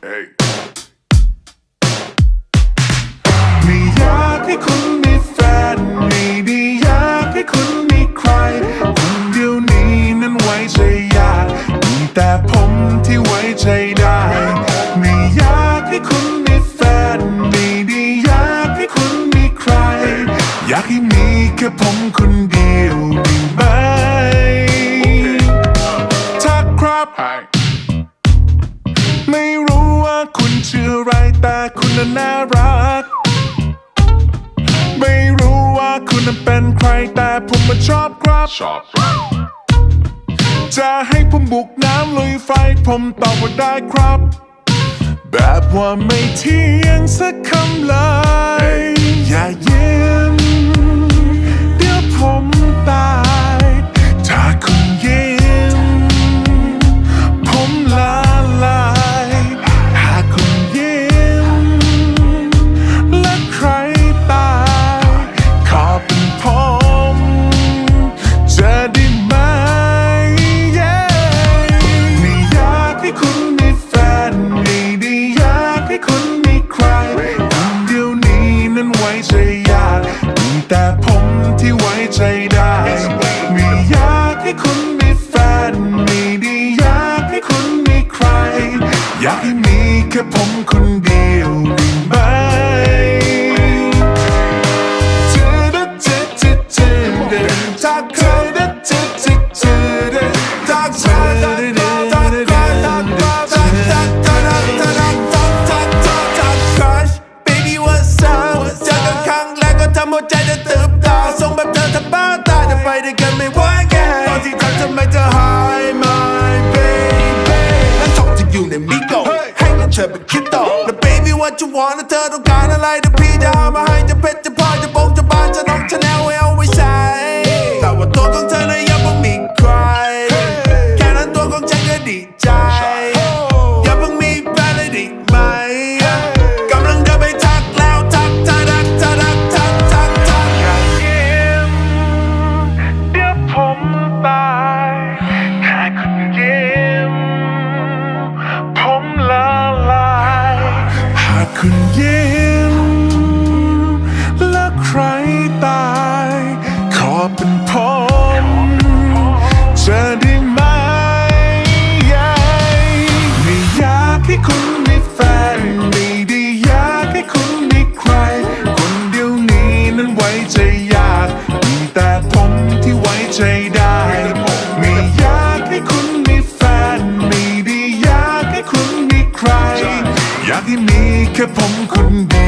ไม่อยากให้คุณมีแฟนไม่ด้อยากให้คุณมีใครคนเดียวนี้นั้นไว้ใจยากมีแต่ผมที่ไว้ใจได้ไม่อยากให้คุณมีแฟนไม่ด้อยากให้คุณมีใคร อยากให้มีแค่ผมคนเดียวด้ไหม Hi. ชื่อไรแต่คุณนั้นน่ารัก ไม่รู้ว่าคุณนั้นเป็นใครแต่ผมมันชอบครับ ชอบจะให้ผมบุกน้ำลุยไฟผมตอบว่าได้ครับ แบบว่าไม่เที่ยงสักคำเลย อย่ายิ้ม met the high my baby. I talk to you, let me. Hang on, Trevor, keep though. The baby, what you wanna tell? Don't gotta light. I'm behind your pet, the party, both the bunch, แค่ผมคนเดียว